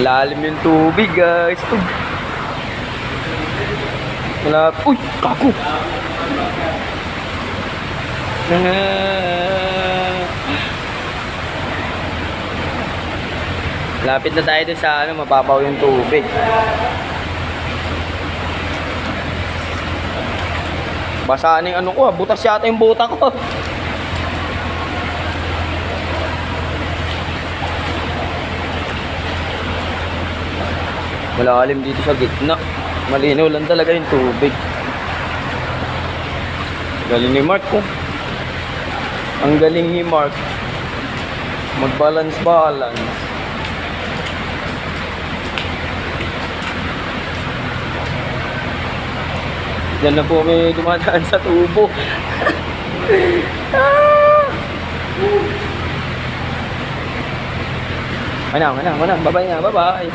Lalim yung tubig, guys. Tug. Wala. Uy! Kaku! Lapit na tayo sa ano, mababaw yung tubig. Basa na yung ano ko, ah. butas yata yung buta ko. Malalim dito sa gitna. Malinaw lang talaga yung tubig. Galing ni Mark ko. Ang galing ni Mark. Mag-balance-balance. Diyan na po kami dumadaan sa tubo. Manang, manang, manang. Bye-bye na, bye-bye.